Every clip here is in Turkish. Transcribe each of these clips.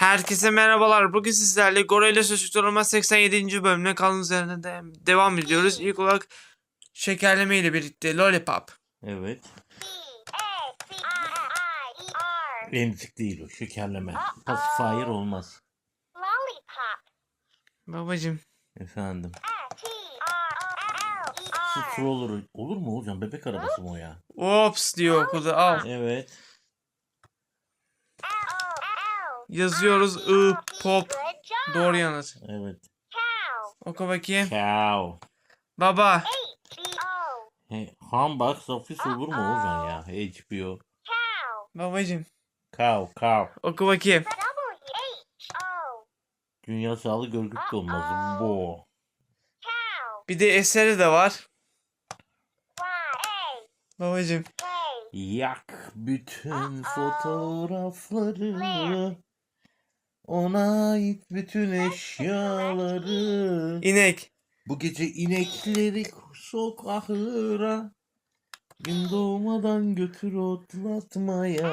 Herkese merhabalar. Bugün sizlerle Gorilla Çocuklarıma 87. bölümüne kalın üzerine de devam ediyoruz. İlk olarak şekerleme ile birlikte Lollipop. Evet. Emzik değil o. Şekerleme. Pacifier olmaz. Lollipop. Babacım. Efendim. Stroller olur mu hocam? Bebek arabası mı o ya? Ops diyor okulda. Al. Evet. Yazıyoruz I pop. Doğru yanıt. Evet. Oku bakayım. Cow. Baba. H-B-O. He, Hamburg ofis olur mu hocam ya? HBO. Cow. Babacım. Cow. Cow. Oku bakayım. Dünya Sağlık Örgütü olmaz. Bu. Cow. Bir de eseri de var. Babacım. Yak bütün fotoğrafları. Ona ait bütün eşyaları. İnek. Bu gece inekleri sok ahıra. Gün doğmadan götür otlatmaya.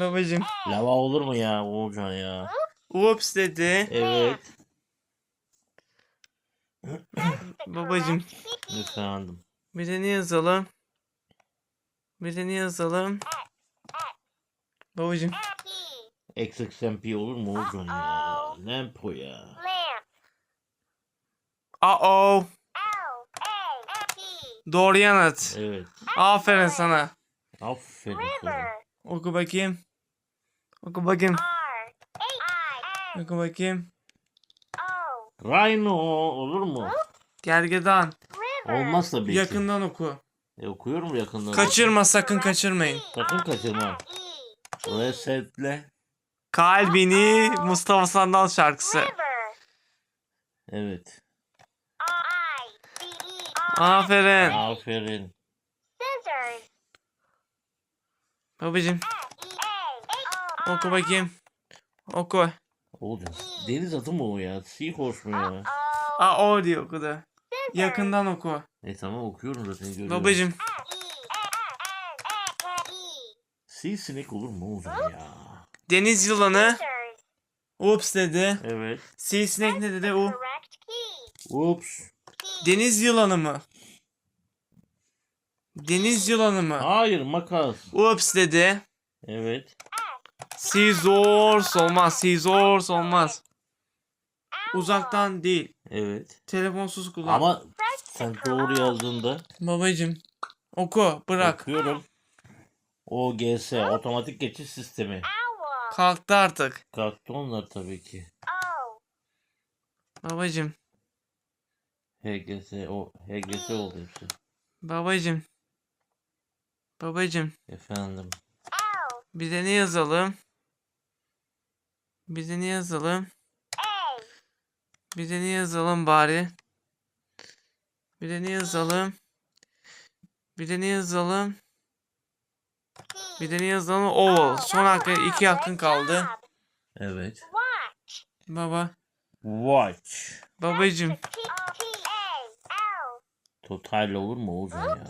Babacım. Lava olur mu ya Oğuzhan ya? Ops dedi. Evet. Babacım. Efendim. Bir de ne yazalım? Bir de ne yazalım? Babacım. P. XXMP olur mu Oğuzhan ya? Lampo ya. Lamp. Uh-oh. Doğru yanıt. Evet. Aferin sana. Aferin sana. Oku bakayım. Oku bakayım. Oku bakayım. O. Rhino olur mu? Gergedan. Olmaz tabii ki. Yakından oku. E, okuyorum yakından. Kaçırma sakın kaçırmayın. Sakın kaçırma. E. Resetle. Kalbini Mustafa Sandal şarkısı. Evet. R-I-V-E-R. Aferin. Aferin. Babacım E-A. oku bakayım. Oku. Oğuzhan. Deniz atı mı o ya? Seahorse mu ya? Aa o diyor okudu. Yakından oku. E tamam okuyorum zaten görüyorum. Babacım. E-A-N-N-E. Sea sinek olur mu Oğuzhan ya? Deniz yılanı. Ups dedi. Evet. Sea snake ne dedi? U. Ups. Deniz yılanı mı? Deniz yılanı mı? Hayır makas. Ups dedi. Evet. Scissors olmaz. Scissors olmaz. Uzaktan değil. Evet. Telefonsuz kullan. Ama sen doğru yazdığında Babacım. Oku. Bırak. bakıyorum. OGS otomatik geçiş sistemi. Kalktı artık. Kalktı onlar tabii ki. Babacım. HGS o HGS oldu hepsi. Babacım. Babacım. Efendim. De ne yazalım? Bir de ne yazalım? De ne yazalım bari? Bir de ne yazalım? Bir de ne yazalım? Bir de ne yazalım? Oval. Son hakkı iki hakkın kaldı. Evet. Baba. Watch. Babacım. Total olur mu Oğuzhan ya?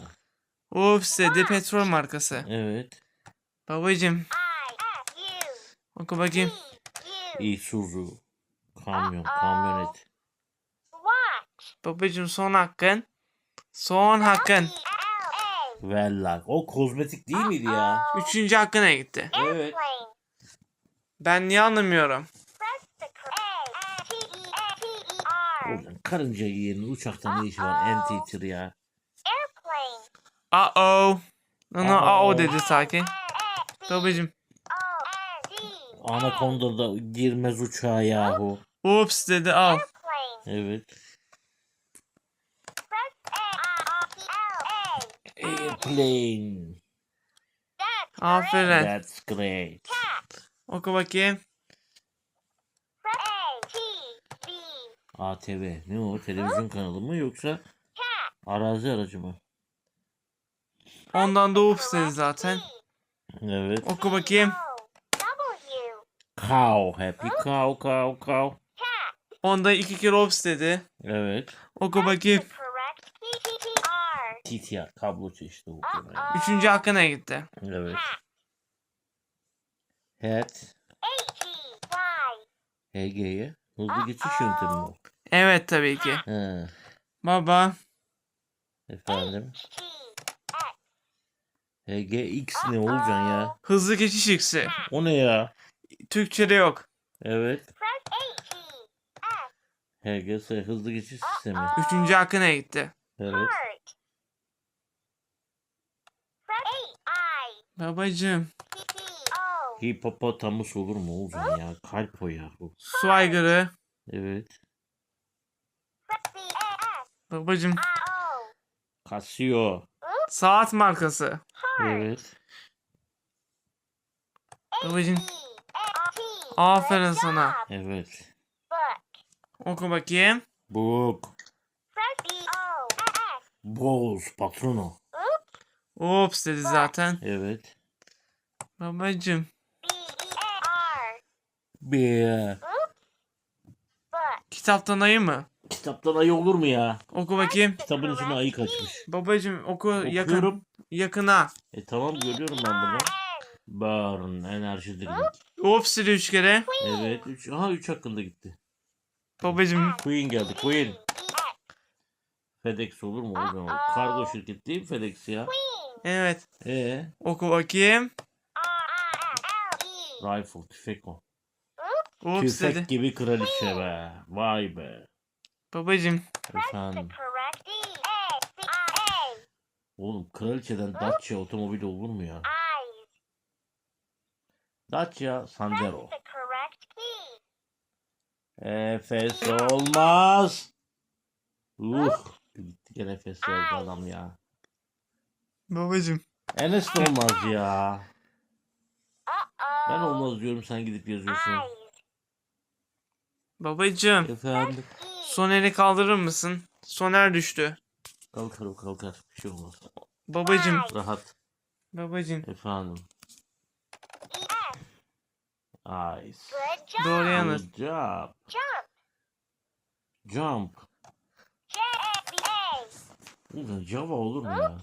Ups dedi petrol markası. Evet. Babacım. Oku bakayım. Isuzu. Kamyon, kamyonet. Watch. Babacım son hakkın. Son hakkın. L. A. Vellak. O kozmetik değil miydi ya? Üçüncü hakkına gitti. Evet. Ben niye anlamıyorum? Oğlum karınca yiyenin uçakta ne işi var? Anteater ya. Airplane. Uh-oh. Ona Uh-oh. uh-oh dedi sakin. Babacım. O. D. Anaconda da girmez uçağa yahu. Ups dedi al. Evet. That's Aferin. That's great. cat. Oku bakayım. ATV. Ne o? Televizyon kanalı mı yoksa arazi aracı mı? Ondan da ups dedi zaten. Evet. Oku bakayım. Cow. Happy cow cow cow. Onda iki kere ups dedi. Evet. Oku bakayım. TTR kablo çeşidi okuyorum. yani. Üçüncü hakkına gitti. Evet. Hat. Hat. A. T. Y. HG'ye. Hızlı geçiş yöntemi mi? Evet tabii ki. He. Baba. Efendim. HGX ne olacaksın ya? Hızlı geçiş X'i. O ne ya? Türkçe'de yok. Evet. HGS hızlı geçiş sistemi. Üçüncü hakkına gitti. Evet. Babacım. Hipopotamus olur mu olacaksın ya? Kalp o ya. Su aygırı. Evet. Babacım. Casio. Saat markası. Evet. Babacım. Aferin sana. Evet. Oku bakayım. Book. Boz patrono. Ops dedi zaten. Evet. Babacım. B, E, A, R. Bir. Book. Kitaptan ayı mı? Kitaptan ayı olur mu ya? Oku bakayım. Kitabın içine ayı kaçmış. Babacım oku yakın. Okuyorum. Yakına. E tamam görüyorum ben bunu. N. Burn enerji drink. Ops dedi üç kere. Evet. Üç, aha 3 hakkında gitti. Babacım. Queen geldi. Queen. FedEx olur mu? O zaman kargo şirketi değil mi FedEx ya? Evet. E Oku bakayım. Rifle tüfek o. Tüfek dedi. gibi kraliçe be. Vay be. Babacım. Efendim. Oğlum kraliçeden Dacia otomobil olur mu ya? Dacia Sandero. Efes olmaz. Uh. Gitti gene Efes yazdı adam ya. Babacım. Enes de olmaz ya. Ben olmaz diyorum sen gidip yazıyorsun. Babacım. Efendim. Soner'i kaldırır mısın? Soner düştü. Kalkar o kalkar. Bir şey olmaz. Babacım. Rahat. Babacım. Efendim. E, S. Ice. Good job. Doğru yanıt. Good job. Jump. Jump. Java olur mu ya?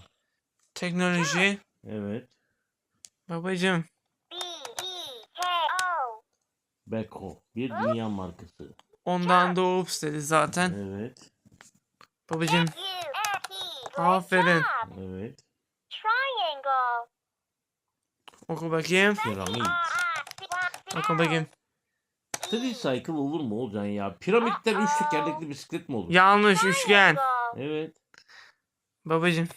Teknoloji. Evet. Babacım. Beko. Bir dünya markası. Ondan da ops dedi zaten. Evet. Babacım. Aferin. Evet. Triangle. Oku bakayım. Piramit. Oku bakayım. Tricycle olur mu olacaksın ya? Piramitten üç tekerlekli bisiklet mi olur? Yanlış üçgen. Evet. Babacım.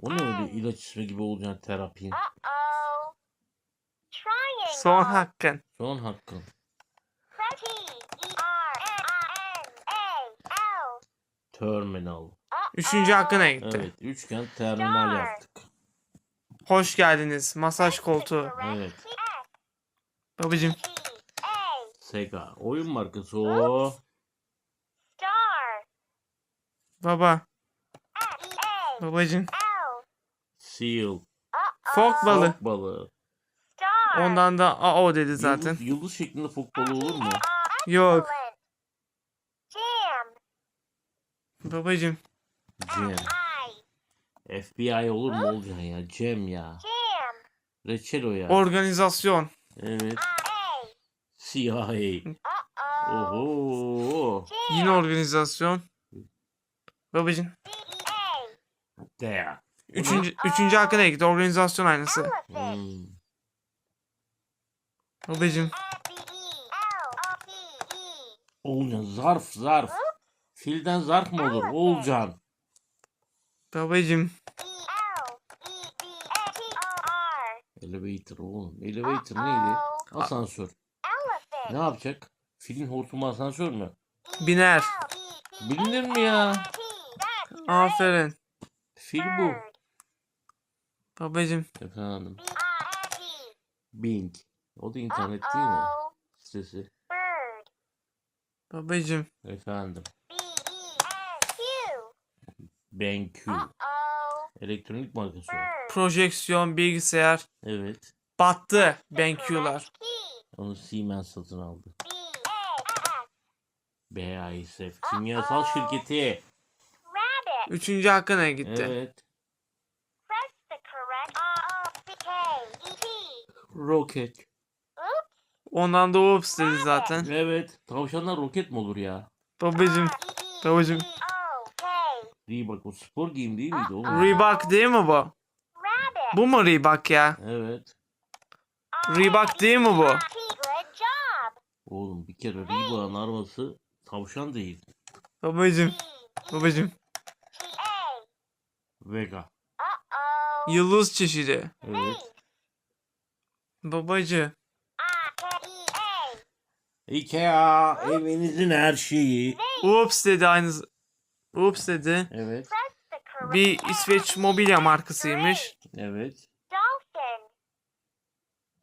O ne öyle ilaç ismi gibi olacaksın terapi? Son hakkın. Son hakkın. Press T, E, R, N, A, L. Terminal. Üçüncü hakkına gitti. Evet. Üçgen terminal yaptık. Hoş geldiniz. Masaj koltuğu. Evet. Babacım. Sega. Oyun markası o. Star. Baba. E, A. Babacım. Seal. Fok balı. Fok balığı. Ondan da AO dedi zaten. Yıldız, yıldız şeklinde fok balığı olur mu? Yok. Babacım. Cem. FBI olur mu olacaksın ya? Cem ya. Jam. Reçel o ya. Organizasyon. Evet. CIA. Oho. Yine organizasyon. Babacım. E. There. Üçüncü, üçüncü hakkına gitti. Organizasyon aynısı. Elephant. Hmm. Babacım. Oğulcan zarf zarf. Filden zarf mı olur? Oğulcan. Babacım. Elevator oğlum. Elevator neydi? Asansör. Elephant. Ne yapacak? Filin hortumu asansör mü? Biner. Bilinir mi ya? Aferin. Fil bu. Babacım. Efendim. B-I-N-G. O da internet değil mi? Sitesi. Babacım. Efendim. B-E-N-Q. Elektronik markası. Projeksiyon, bilgisayar. Evet. Battı. BenQ'lar. Onu Siemens satın aldı. B-A-S. BASF. Kimyasal şirketi. Rabbit. Üçüncü hakkına gitti. Evet. Roket. Ondan da Oops dedi zaten. Evet. Tavşanlar roket mi olur ya? Babacım. Babacım. Reebok o spor giyim değil miydi oğlum? Reebok değil mi bu? Bu mu Reebok ya? Evet. Reebok değil mi bu? Oğlum bir kere Reebok'un arması tavşan değil. Babacım. Babacım. T-A. Vega. Yıldız çeşidi. Evet. Babacı. I-K-E-A. Evinizin her şeyi. Oops dedi aynı. Oops dedi. Evet. Bir İsveç mobilya markasıymış. Evet. Dolphin.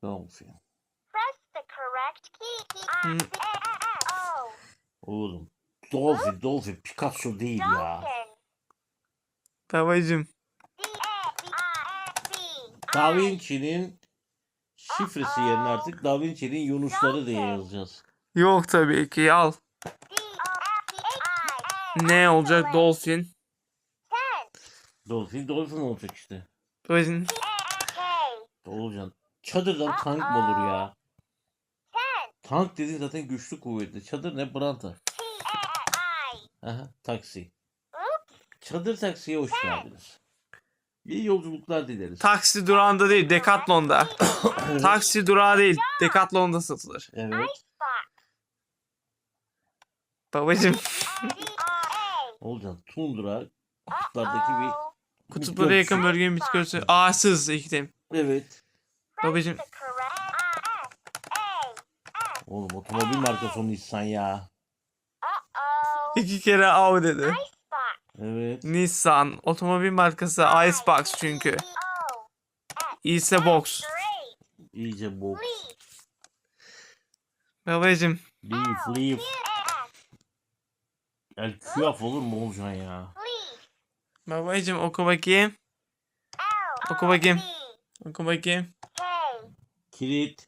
Dolphin. Hmm. Oğlum. Dolphin, Dolphin. Picasso değil ya. Babacım. Da Vinci'nin şifresi yerine artık Da Vinci'nin Yunusları diye yazacağız. Yok tabii ki al. Ne olacak Dolphin? Dolphin, Dolphin olacak işte. K. Olcan. Çadırdan tank mı olur ya? Tank dediğin zaten güçlü kuvvetli. Çadır ne? Branta. Aha, taksi. Çadır taksiye hoş geldiniz. İyi yolculuklar dileriz. Taksi durağında değil, Decathlon'da. Taksi durağı değil, Decathlon'da satılır. evet. Babacım. Olcan. Tundra kutuplardaki bir... Kutuplara yakın bölgenin bitki örtüsü. Ağaçsız iklim. Evet. Babacım. Oğlum otomobil markası o Nissan ya. İki kere av dedi. Evet. Nissan. Otomobil markası Icebox çünkü. İse box. İyice box. Babacım. Leaf, leaf. El küaf olur mu Olcan ya? Babacım oku bakayım. Oku bakayım. Oku bakayım. Kilit.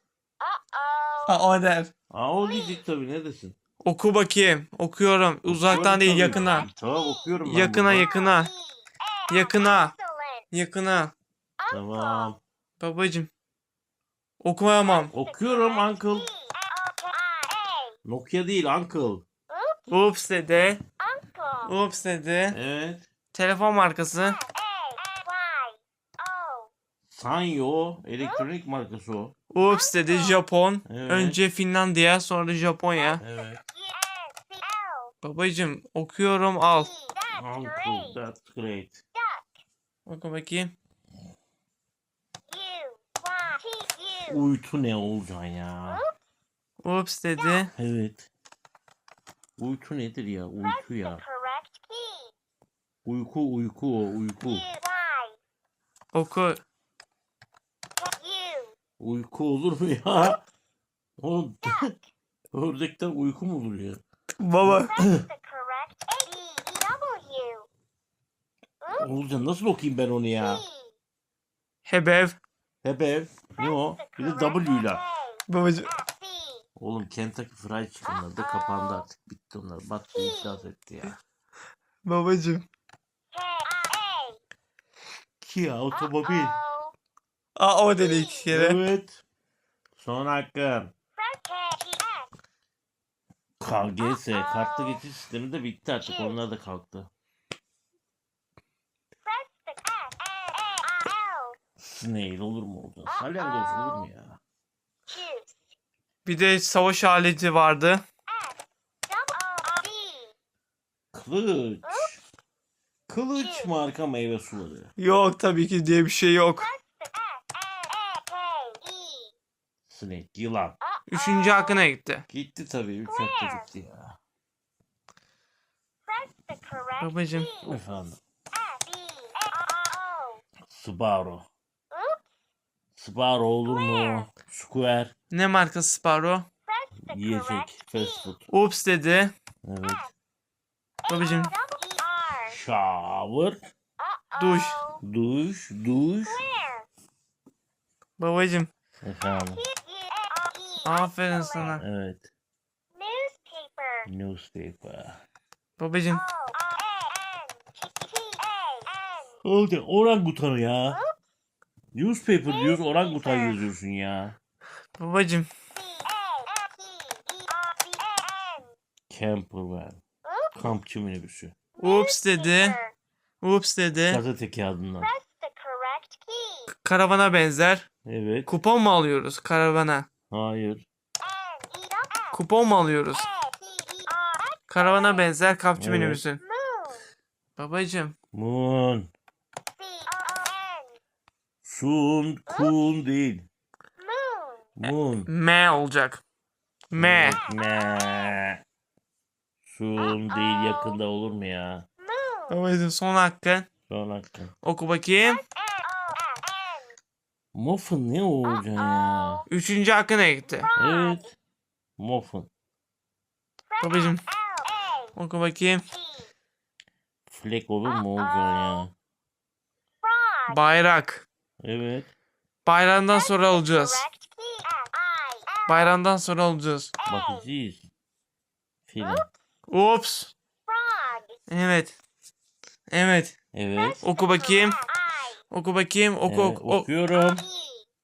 Ha o der. Aa o diyecek tabii ne desin? Oku bakayım. Okuyorum. Uzaktan değil yakına. Tamam okuyorum ben Yakına burada. yakına. Yakına. Yakına. Tamam. Babacım. Okuyamam. Okuyorum uncle. Nokia değil uncle. Oops dedi. Uncle. Oops dedi. Evet. Telefon markası. Sanyo elektronik markası o. Oops dedi. Japon. Evet. Önce Finlandiya sonra Japonya. Evet. Babacım okuyorum al. Uncle that's great. Oku bakayım. U-Y-T-U. Ne Olcan ya? Oops dedi. Evet. Uyku nedir ya? Uyku ya. Uyku uyku o uyku. U-Y. Oku. Uyku olur mu ya? Oğlum ördekten uyku mu olur ya? Baba. Press the correct A-E-W. Olcan nasıl okuyayım ben onu ya? Hebev. Hebev. Ne o? Bir de W ile. Babacım. Oğlum Kentucky Fried Chicken'lar da kapandı artık. Bitti onlar. Battı iflas etti ya. Babacım. K-I-A. Otomobil. Aa o dedi iki kere. Evet. Son hakkın. KGS. Kartlı geçiş sistemi de bitti artık. Onlar da kalktı. Snail olur mu Olcan? Salyangoz olur mu ya? Bir de savaş aleti vardı. Kılıç. Kılıç marka meyve suları. Yok tabii ki diye bir şey yok. S-A-A-K-E. Snake. Yılan. Üçüncü hakkına gitti. Gitti tabii. Üç hafta gitti ya. Babacım. Efendim. Subaru. Subaru olur mu? Square. Ne markası the Yiyecek. correct Fast food. Oops dedi. Evet. Babacım. W-E-R. Shower. Duş. Duş. Duş. Babacım. Efendim. Aferin sana. Evet. Newspaper. Newspaper. Babacım. Olacak orangutanı ya. Newspaper diyoruz orangutan yazıyorsun ya. Babacım. Campervan. Oops. Kampçı minibüsü. Ups dedi. Ups dedi. Gazete kağıdından. Karavana benzer. Evet. Kupon mu alıyoruz karavana? Hayır. Kupon mu alıyoruz? Karavana benzer kapçı Evet. minibüsün. Moon. Babacım. Moon. C O N. Sun, kun değil. Moon. Moon. M olacak. M. Me. Sun değil yakında olur mu ya? Babacım son hakkın. Son hakkı. Oku bakayım. Muffin ne olacaksın ya? Üçüncü hakkın gitti. Evet. Muffin. Babacım. Oku bakayım. T. Flek olur mu olacaksın ya? Bayrak. Evet. Bayramdan sonra alacağız. Bayramdan sonra alacağız. Bakacağız. Film. Ups. Evet. Evet. Evet. Oku bakayım. Oku bakayım. Oku Evet, oku. okuyorum. E.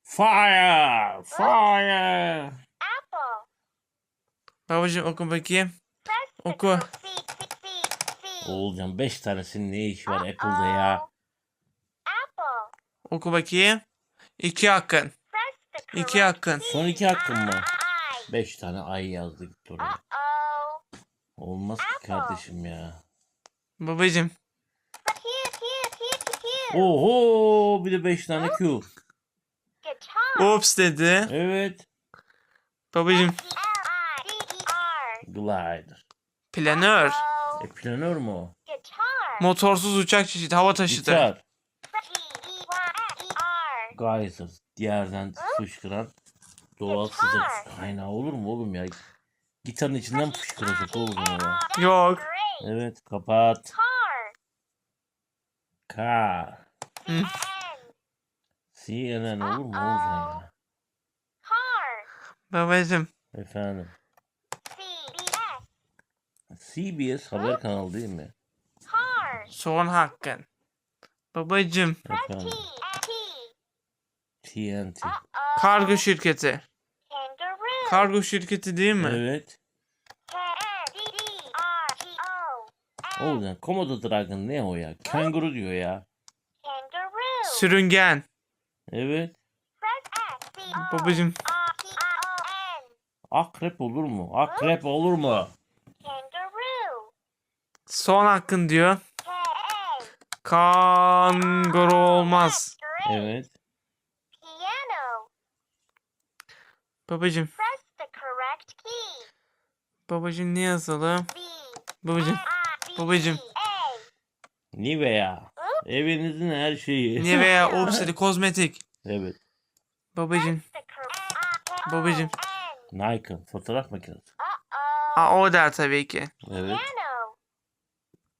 Fire! Fire! Apple. Babacım oku bakayım. Oku. Oğulcan 5 tanesinin ne işi var Apple'da ya? Apple. Oku bakayım. İki hakkın. Press the İki hakkın. Son iki hakkın mı? 5 tane ay yazdı gitti oraya. Olmaz ki kardeşim ya. Babacım. Oho bir de 5 tane Q. Ups dedi. Evet. Babacım. G-L-I-D-E-R. Glider. Planör. E planör mü o? Motorsuz uçak çeşidi. Hava taşıtı. Gitar. Geyser. Yerden fışkıran doğal sıcak kaynağı olur mu oğlum ya? Gitarın içinden fışkıracak oğlum ya. Yok. Evet kapat. Car. Car. C-N. CNN olur mu oğlum ya? Babacım. Efendim. C-B-S. CBS haber kanalı değil mi? Son hakkın. Babacım. Efendim. TNT. Kargo şirketi. Kargo şirketi değil mi? Evet. K-N-D-D-R-G-O. Oğlum Komodo Dragon ne o ya? Kanguru diyor ya. Sürüngen. Evet. Babacım. Akrep olur mu? Akrep olur mu? Son hakkın diyor. K-A. Kanguru olmaz. Evet. Babacım. Babacım ne yazalım? Babacım. Babacım. Nivea. Evinizin her şeyi. Nivea Ups dedi kozmetik. Evet. Babacım. Babacım. Nikon fotoğraf makinesi. Aa o der tabii ki. Evet.